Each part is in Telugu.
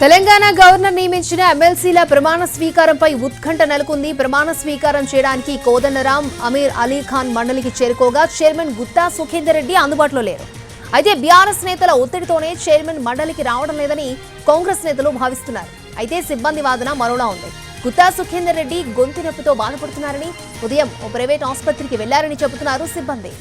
తెలంగాణ గవర్నర్ నియమించిన ఎమ్మెల్సీల ప్రమాణ స్వీకారంపై ఉత్కంఠ నెలకొంది. ప్రమాణ స్వీకారం చేయడానికి కోదండరాం అమీర్ అలీ ఖాన్ మండలికి చేరుకోగా చైర్మన్ గుత్తా సుఖేందర్ రెడ్డి అందుబాటులో లేరు. అయితే బీఆర్ఎస్ నేతల ఒత్తిడితోనే చైర్మన్ మండలికి రావడం లేదని కాంగ్రెస్ నేతలు భావిస్తున్నారు. అయితే సిబ్బంది వాదన మరోలా ఉంది. గుత్తా సుఖేందర్ రెడ్డి గొంతు నొప్పితో బాధపడుతున్నారని ఉదయం ఓ ప్రైవేట్ ఆసుపత్రికి వెళ్ళారని చెబుతున్నారు సిబ్బంది.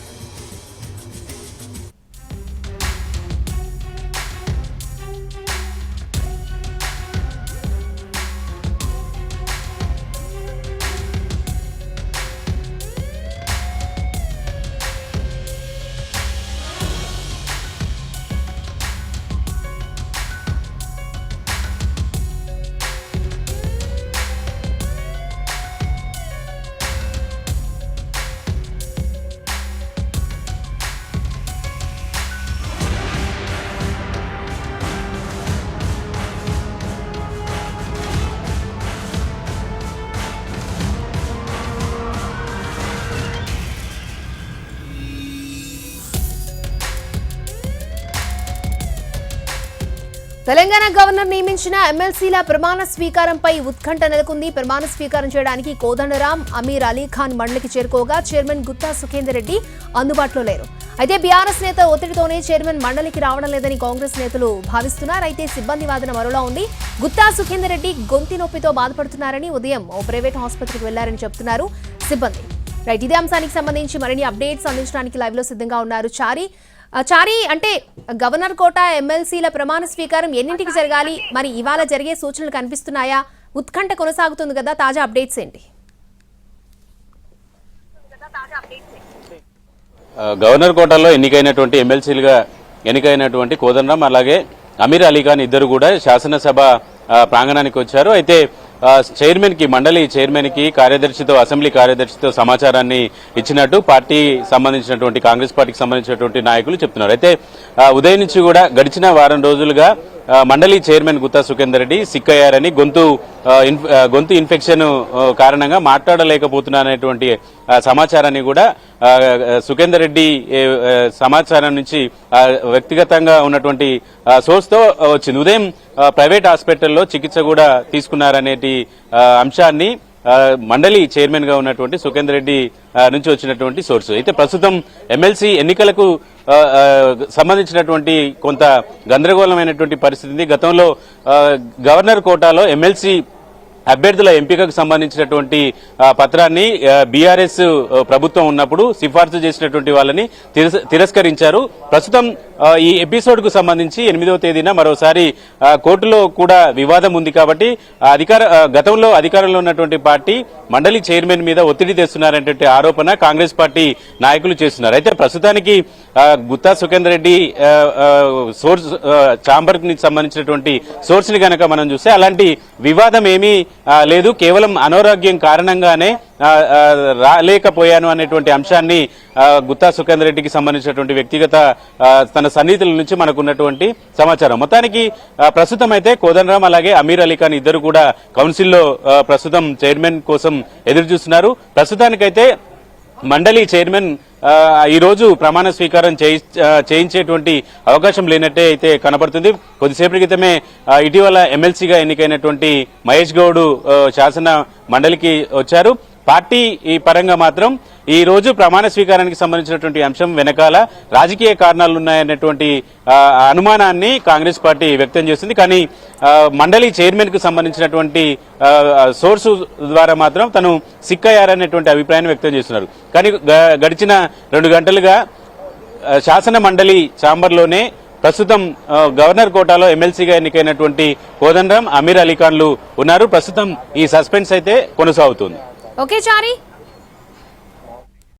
తెలంగాణ గవర్నర్ నియమించిన ఎమ్మెల్సీల ప్రమాణ స్వీకారంపై ఉత్కంఠ నెలకొంది. ప్రమాణ స్వీకారం చేయడానికి కోదండరాం అమీర్ అలీ ఖాన్ మండలికి చేరుకోగా చైర్మన్ గుత్తా సుఖేందర్ రెడ్డి అందుబాటులో లేరు. అయితే బీఆర్ఎస్ నేత ఒత్తిడితోనే చైర్మన్ మండలికి రావడం లేదని కాంగ్రెస్ నేతలు భావిస్తున్నారు. అయితే సిబ్బంది వాదన మరోలా ఉంది. గుత్తా సుఖేందర్ రెడ్డి గొంతి నొప్పితో బాధపడుతున్నారని ఉదయం ఓ ప్రైవేట్ ఆసుపత్రికి వెళ్ళారని చెబుతున్నారు సిబ్బంది. రైట్ ఇదే అంశానికి సంబంధించి మరిన్ని అప్డేట్స్ అందించడానికి లైవ్లో సిద్ధంగా ఉన్నారు చారి. చారి అంటే గవర్నర్ కోట ఎమ్మెల్సీల ప్రమాణ స్వీకారం ఎన్నింటికి జరగాలి? మరి ఇవాళ జరిగే సూచనలు కనిపిస్తున్నాయా? ఉత్కంఠ కొనసాగుతుంది కదా తాజా అప్డేట్స్ ఏంటి? గవర్నర్ కోటాలో ఎన్నికైనటువంటి ఎమ్మెల్సీలుగా ఎన్నికైనటువంటి కోదండరాం అలాగే అమీర్ అలీ ఖాన్ ఇద్దరు కూడా శాసనసభ ప్రాంగణానికి వచ్చారు. అయితే చైర్మన్కి మండలి చైర్మన్కి కార్యదర్శితో అసెంబ్లీ కార్యదర్శితో సమాచారాన్ని ఇచ్చినట్టు పార్టీ సంబంధించినటువంటి కాంగ్రెస్ పార్టీకి సంబంధించినటువంటి నాయకులు చెప్తున్నారు. అయితే ఉదయం నుంచి కూడా గడిచిన వారం రోజులుగా మండలి చైర్మన్ గుత్తా సుఖేందర్ రెడ్డి సిక్ అయ్యారని గొంతు గొంతు ఇన్ఫెక్షన్ కారణంగా మాట్లాడలేకపోతున్నారనేటువంటి సమాచారాన్ని కూడా సుఖేందర్ రెడ్డి సమాచారం నుంచి వ్యక్తిగతంగా ఉన్నటువంటి సోర్స్తో వచ్చింది. ఉదయం ప్రైవేట్ హాస్పిటల్లో చికిత్స కూడా తీసుకున్నారనేటి అంశాన్ని మండలి చైర్మన్గా ఉన్నటువంటి సుఖేందర్ రెడ్డి నుంచి వచ్చినటువంటి సోర్సు అయితే ప్రస్తుతం ఎమ్మెల్సీ ఎన్నికలకు సంబంధించినటువంటి కొంత గందరగోళమైనటువంటి పరిస్థితి ఉంది. గతంలో గవర్నర్ కోటాలో ఎమ్మెల్సీ అభ్యర్థుల ఎంపికకు సంబంధించినటువంటి పత్రాన్ని బీఆర్ఎస్ ప్రభుత్వం ఉన్నప్పుడు సిఫార్సు చేసినటువంటి వాళ్ళని తిరస్- తిరస్కరించారు ప్రస్తుతం ఈ ఎపిసోడ్కు సంబంధించి ఎనిమిదవ తేదీన మరోసారి కోర్టులో కూడా వివాదం ఉంది కాబట్టి అధికార గతంలో అధికారంలో ఉన్నటువంటి పార్టీ మండలి చైర్మన్ మీద ఒత్తిడి తెస్తున్నారనేటువంటి ఆరోపణ కాంగ్రెస్ పార్టీ నాయకులు చేస్తున్నారు. అయితే ప్రస్తుతానికి గుత్తా సుఖేందర్ రెడ్డి సోర్స్ ఛాంబర్కి సంబంధించినటువంటి సోర్స్ని కనుక మనం చూస్తే అలాంటి వివాదం ఏమీ లేదు. కేవలం అనారోగ్యం కారణంగానే రాలేకపోయాను అనేటువంటి అంశాన్ని గుత్తా సుఖేందర్ రెడ్డికి సంబంధించినటువంటి వ్యక్తిగత తన సన్నిహితుల నుంచి మనకు ఉన్నటువంటి సమాచారం. మొత్తానికి ప్రస్తుతం అయితే కోదండరామ్ అలాగే అమీర్ అలీ ఖాన్ ఇద్దరు కూడా కౌన్సిల్లో ప్రస్తుతం చైర్మన్ కోసం ఎదురు చూస్తున్నారు ప్రస్తుతానికైతే మండలి చైర్మన్ ఈరోజు ఈ రోజు ప్రమాణ స్వీకారం చేయించేటువంటి అవకాశం లేనట్టే అయితే కనబడుతుంది కొద్దిసేపటి క్రితమే ఇటీవల ఎమ్మెల్సీగా ఎన్నికైనటువంటి మహేష్ గౌడ్ శాసన మండలికి వచ్చారు. పార్టీ ఈ పరంగా మాత్రం ఈ రోజు ప్రమాణ స్వీకారానికి సంబంధించినటువంటి అంశం వెనకాల రాజకీయ కారణాలు ఉన్నాయనేటువంటి అనుమానాన్ని కాంగ్రెస్ పార్టీ వ్యక్తం చేస్తుంది కానీ మండలి చైర్మన్కు సంబంధించినటువంటి సోర్సు ద్వారా మాత్రం తను సిక్ అయ్యారనేటువంటి అభిప్రాయాన్ని వ్యక్తం చేస్తున్నారు. కానీ గ- గడిచిన రెండు గంటలుగా శాసన మండలి ఛాంబర్లోనే ప్రస్తుతం గవర్నర్ కోటాలో ఎమ్మెల్సీగా ఎన్నికైనటువంటి కోదండరాం అమీర్ అలీఖాన్లు ఉన్నారు. ప్రస్తుతం ఈ సస్పెన్స్ అయితే కొనసాగుతుంది. ఓకే చారి